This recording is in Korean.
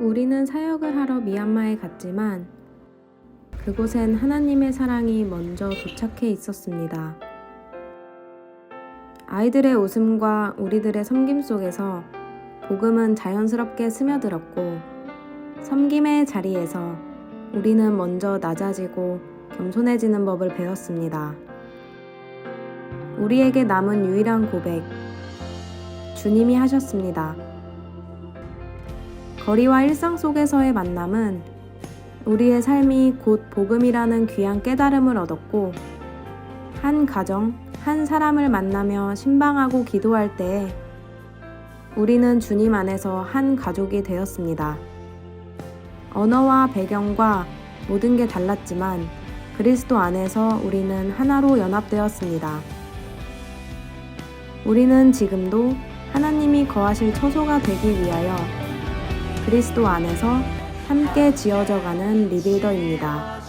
우리는 사역을 하러 미얀마에 갔지만 그곳엔 하나님의 사랑이 먼저 도착해 있었습니다. 아이들의 웃음과 우리들의 섬김 속에서 복음은 자연스럽게 스며들었고 섬김의 자리에서 우리는 먼저 낮아지고 겸손해지는 법을 배웠습니다. 우리에게 남은 유일한 고백. 주님이 하셨습니다. 거리와 일상 속에서의 만남은 우리의 삶이 곧 복음이라는 귀한 깨달음을 얻었고, 한 가정, 한 사람을 만나며 신방하고 기도할 때에 우리는 주님 안에서 한 가족이 되었습니다. 언어와 배경과 모든 게 달랐지만 그리스도 안에서 우리는 하나로 연합되었습니다. 우리는 지금도 하나님이 거하실 처소가 되기 위하여 그리스도 안에서 함께 지어져 가는 리빌더입니다.